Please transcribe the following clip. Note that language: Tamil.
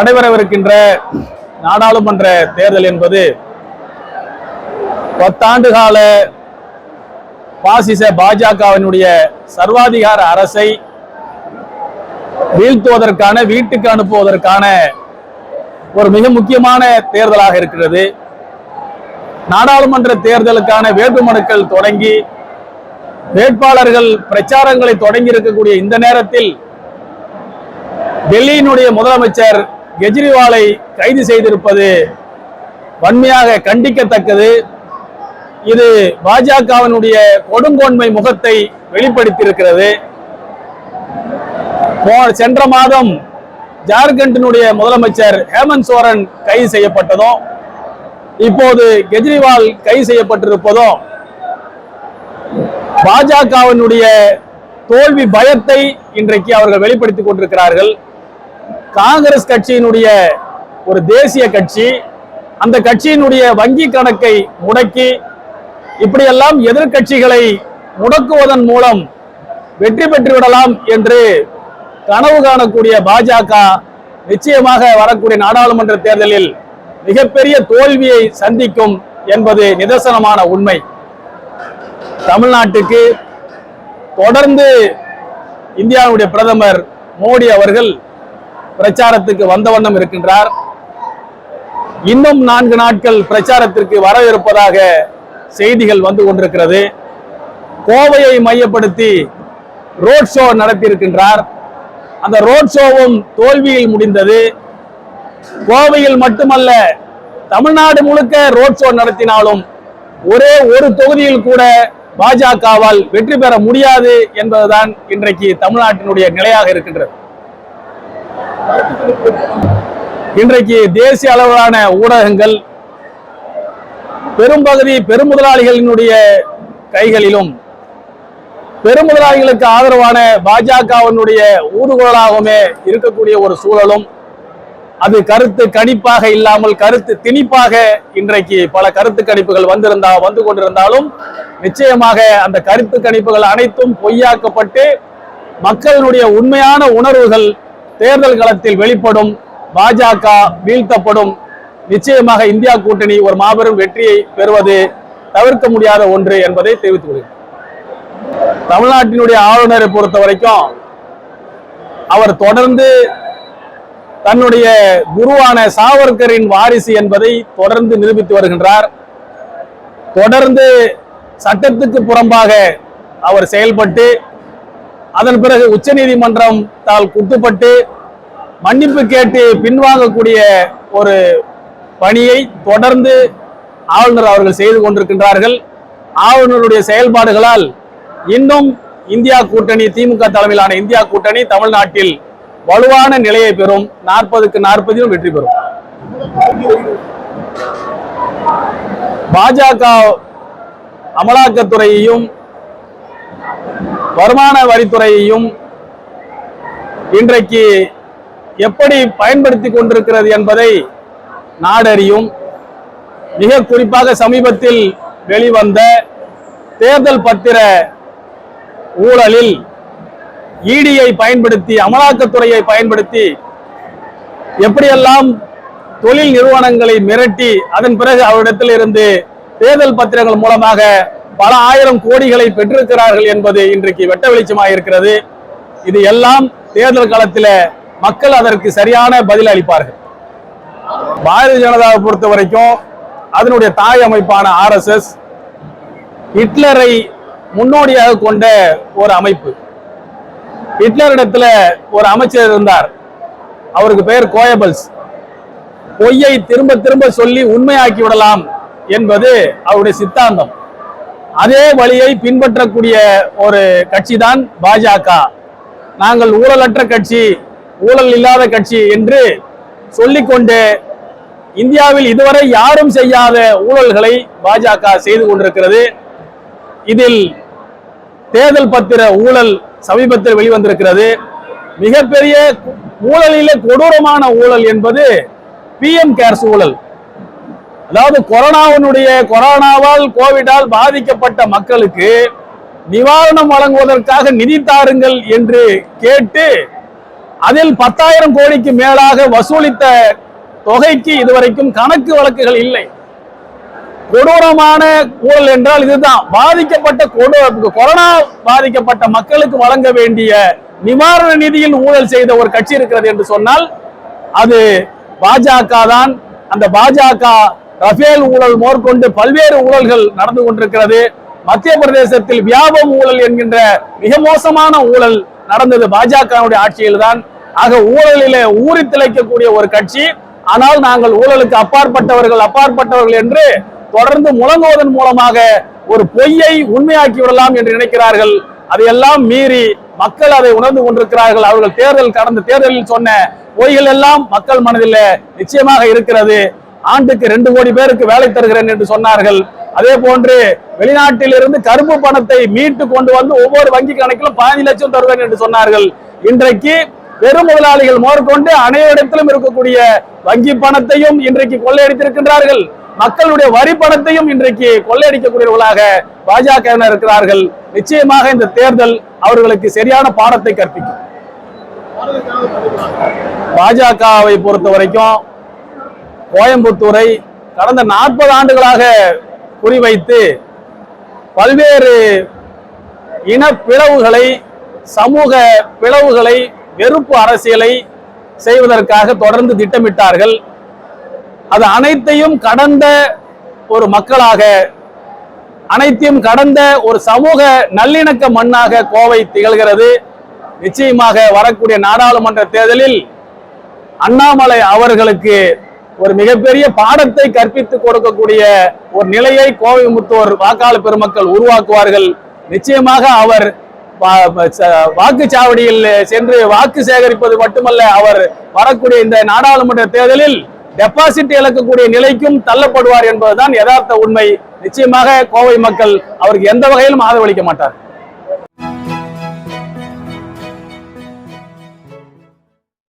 நடைபெறவிருக்கின்ற நாடாளுமன்ற தேர்தல் என்பது பத்தாண்டு கால பாசிச பாஜகவினுடைய சர்வாதிகார அரசை வீழ்த்துவதற்கான வீட்டுக்கு அனுப்புவதற்கான ஒரு மிக முக்கியமான தேர்தலாக இருக்கிறது. நாடாளுமன்ற தேர்தலுக்கான வேட்புமனுக்கள் தொடங்கி வேட்பாளர்கள் பிரச்சாரங்களை தொடங்கி இருக்கக்கூடிய இந்த நேரத்தில் டெல்லியினுடைய முதலமைச்சர் கெஜ்ரிவாலை கைது செய்திருப்பது வன்மையாக கண்டிக்கத்தக்கது. இது பாஜகவினுடைய கொடுங்கோன்மை முகத்தை வெளிப்படுத்தியிருக்கிறது. சென்ற மாதம் ஜார்க்கண்டினுடைய முதலமைச்சர் ஹேமந்த் சோரன் கைது செய்யப்பட்டதும் இப்போது கெஜ்ரிவால் கைது செய்யப்பட்டிருப்பதும் பாஜகவினுடைய தோல்வி பயத்தை இன்றைக்கு அவர்கள் வெளிப்படுத்திக் கொண்டிருக்கிறார்கள். காங்கிரஸ் கட்சியினுடைய ஒரு தேசிய கட்சி அந்த கட்சியினுடைய வங்கி கணக்கை முடக்கி இப்படியெல்லாம் எதிர்க்கட்சிகளை முடக்குவதன் மூலம் வெற்றி பெற்று விடலாம் என்று கனவு காணக்கூடிய பாஜக நிச்சயமாக வரக்கூடிய நாடாளுமன்ற தேர்தலில் மிகப்பெரிய தோல்வியை சந்திக்கும் என்பது நிதர்சனமான உண்மை. தமிழ்நாட்டுக்கு தொடர்ந்து இந்தியாவுடைய பிரதமர் மோடி அவர்கள் பிரச்சாரத்துக்கு வந்த வண்ணம் இருக்கின்றார். இன்னும் நான்கு நாட்கள் பிரச்சாரத்திற்கு வர இருப்பதாக செய்திகள் வந்து கொண்டிருக்கிறது. கோவையை மையப்படுத்தி ரோட் ஷோ நடத்தியிருக்கின்றார். அந்த ரோட் ஷோவும் தோல்வியில் முடிந்தது. கோவையில் மட்டுமல்ல தமிழ்நாடு முழுக்க ரோட் ஷோ நடத்தினாலும் ஒரே ஒரு தொகுதியில் கூட பாஜகவால் வெற்றி பெற முடியாது என்பதுதான் இன்றைக்கு தமிழ்நாட்டினுடைய நிலையாக இருக்கின்றது. இன்றைக்கு தேசிய அளவிலான ஊடகங்கள் பெரும்பகுதி பெருமுதலாளிகளினுடைய கைகளிலும் பெருமுதலாளிகளுக்கு ஆதரவான பாஜகவினுடைய ஊதுகுழலாகவுமே இருக்கக்கூடிய ஒரு சூழலும் அது கருத்து கணிப்பாக இல்லாமல் கருத்து திணிப்பாக இன்றைக்கு பல கருத்து கணிப்புகள் வந்திருந்தா வந்து கொண்டிருந்தாலும் நிச்சயமாக அந்த கருத்து கணிப்புகள் அனைத்தும் பொய்யாக்கப்பட்டு மக்களினுடைய உண்மையான உணர்வுகள் தேர்தல் களத்தில் வெளிப்படும் பாஜக வீழ்த்தப்படும். நிச்சயமாக இந்தியா கூட்டணி ஒரு மாபெரும் வெற்றியை பெறுவது தவிர்க்க முடியாத ஒன்று என்பதை தெரிவித்துக் கொள்கிறேன். தமிழ்நாட்டினுடைய ஆளுநரை பொறுத்த வரைக்கும் அவர் தொடர்ந்து தன்னுடைய குருவான சாவர்கரின் வாரிசு என்பதை தொடர்ந்து நிரூபித்து வருகின்றார். தொடர்ந்து சட்டத்துக்கு புறம்பாக அவர் செயல்பட்டு அதன் பிறகு உச்சநீதிமன்றம் தால் குட்டுப்பட்டு மன்னிப்பு கேட்டு பின்வாங்கக்கூடிய ஒரு பணியை தொடர்ந்து ஆளுநர் அவர்கள் செய்து கொண்டிருக்கின்றார்கள். ஆளுநருடைய செயல்பாடுகளால் இன்னும் இந்தியா கூட்டணி திமுக தலைமையிலான இந்தியா கூட்டணி தமிழ்நாட்டில் வலுவான நிலையை பெறும். நாற்பதுக்கு நாற்பதிலும் வெற்றி பெறும். பாஜக அமலாக்கத்துறையையும் வருமான வரித்துறையையும் இன்றைக்கு எப்படி பயன்படுத்தி கொண்டிருக்கிறது என்பதை நாடறியும். மிக குறிப்பாக சமீபத்தில் வெளிவந்த தேர்தல் பத்திர ஊழலில் இடியை பயன்படுத்தி அமலாக்கத்துறையை பயன்படுத்தி எப்படியெல்லாம் தொழில் நிறுவனங்களை மிரட்டி அதன் பிறகு அவரிடத்தில் இருந்து தேர்தல் பத்திரங்கள் மூலமாக பல ஆயிரம் கோடிகளை பெற்றிருக்கிறார்கள் என்பது இன்றைக்கு வெட்ட வெளிச்சமாக இருக்கிறது. இது எல்லாம் தேர்தல் காலத்தில் மக்கள் அதற்கு சரியான பதில் அளிப்பார்கள். பாரதிய ஜனதாவை பொறுத்த வரைக்கும் அதனுடைய தாய் அமைப்பான ஆர்எஸ்எஸ் ஹிட்லரை முன்னோடியாக கொண்ட ஒரு அமைப்பு. ஹிட்லரிடத்துல ஒரு அமைச்சர் இருந்தார். அவருக்கு பெயர் கோயபல்ஸ். பொய்யை திரும்ப திரும்ப சொல்லி உண்மையாக்கி விடலாம் என்பது அவருடைய சித்தாந்தம். அதே வழியை பின்பற்றக்கூடிய ஒரு கட்சி தான் பாஜக. நாங்கள் ஊழலற்ற கட்சி ஊழல் இல்லாத கட்சி என்று சொல்லிக்கொண்டு இந்தியாவில் இதுவரை யாரும் செய்யாத ஊழல்களை பாஜக செய்து கொண்டிருக்கிறது. இதில் தேர்தல் பத்திர ஊழல் சமீபத்தில் வெளிவந்திருக்கிறது. மிகப்பெரிய ஊழலிலே கொடூரமான ஊழல் என்பது பிஎம் கேர்ஸ் ஊழல். அதாவது கொரோனாவினுடைய கொரோனாவால் கோவிடால் பாதிக்கப்பட்ட மக்களுக்கு நிவாரணம் வழங்குவதற்காக நிதி தாருங்கள் என்று கேட்டு அதில் பத்தாயிரம் கோடிக்கு மேலாக வசூலித்த தொகைக்கு இதுவரைக்கும் கணக்கு வழக்குகள் இல்லை. கொடூரமான ஊழல் என்றால் இதுதான். பாதிக்கப்பட்ட கொரோனா பாதிக்கப்பட்ட மக்களுக்கு வழங்க வேண்டிய நிவாரண நிதியில் ஊழல் செய்த ஒரு கட்சி இருக்கிறது என்று சொன்னால் அது பாஜக தான் அந்த பாஜக ரஃபேல் ஊழல் மேற்கொண்டு பல்வேறு ஊழல்கள் நடந்து கொண்டிருக்கிறது. மத்திய பிரதேசத்தில் வியாபம் ஊழல் என்கின்ற மிக மோசமான ஊழல் நடந்தது பாஜகவுடைய ஆட்சியில் தான் ஆக ஊழலிலே ஊறி திளைக்கக்கூடிய ஒரு கட்சி. ஆனால் நாங்கள் ஊழலுக்கு அப்பாற்பட்டவர்கள் அப்பாற்பட்டவர்கள் என்று தொடர்ந்து முழங்குவதன் மூலமாக ஒரு பொய்யை உண்மையாக்கி விடலாம் என்று நினைக்கிறார்கள். அதையெல்லாம் மீறி மக்கள் அதை உணர்ந்து கொண்டிருக்கிறார்கள். அவர்கள் தேர்தல் கடந்த தேர்தலில் சொன்ன பொய்கள் எல்லாம் மக்கள் மனதில் நிச்சயமாக இருக்கிறது. ஆண்டுக்கு ரெண்டு கோடி பேருக்கு வேலை தருகிறேன் என்று சொன்னார்கள். அதே போன்று வெளிநாட்டில் இருந்து கருப்பு பணத்தை மீட்டு கொண்டு வந்து ஒவ்வொரு வங்கி கணக்கிலும் பதினஞ்சு லட்சம் தருவேன் என்று சொன்னார்கள். இன்றைக்கு பெரும் முதலாளிகள் முதற்கொண்டு அனைவரிடத்திலும் இருக்கக்கூடிய வங்கி பணத்தையும் இன்றைக்கு கொள்ளையடித்திருக்கின்றார்கள். மக்களுடைய வரி பணத்தையும் இன்றைக்கு கொள்ளையடிக்கக்கூடியவர்களாக பாஜகவினர் இருக்கிறார்கள். நிச்சயமாக இந்த தேர்தல் அவர்களுக்கு சரியான பாடத்தை கற்பிக்கும். பாஜகவை பொறுத்த வரைக்கும் கோயம்புத்தூரை கடந்த நாற்பது ஆண்டுகளாக குறிவைத்து பல்வேறு இன பிளவுகளை சமூக பிளவுகளை வெறுப்பு அரசியலை செய்வதற்காக தொடர்ந்து திட்டமிட்டார்கள். அது அனைத்தையும் கடந்த ஒரு மக்களாக அனைத்தையும் கடந்த ஒரு சமூக நல்லிணக்க மண்ணாக கோவை திகழ்கிறது. நிச்சயமாக வரக்கூடிய நாடாளுமன்ற தேர்தலில் அண்ணாமலை அவர்களுக்கு ஒரு மிகப்பெரிய பாடத்தை கற்பித்து கொடுக்கக்கூடிய ஒரு நிலையை கோவை முத்தோர் வாக்காளர் பெருமக்கள் உருவாக்குவார்கள். நிச்சயமாக அவர் வாக்குச்சாவடியில் சென்று வாக்கு சேகரிப்பது மட்டுமல்ல அவர் வரக்கூடிய இந்த நாடாளுமன்ற தேர்தலில் டெபாசிட் இழக்கக்கூடிய நிலைக்கும் தள்ளப்படுவார் என்பதுதான் யதார்த்த உண்மை. நிச்சயமாக கோவை மக்கள் அவருக்கு எந்த வகையிலும் ஆதரவளிக்க மாட்டார்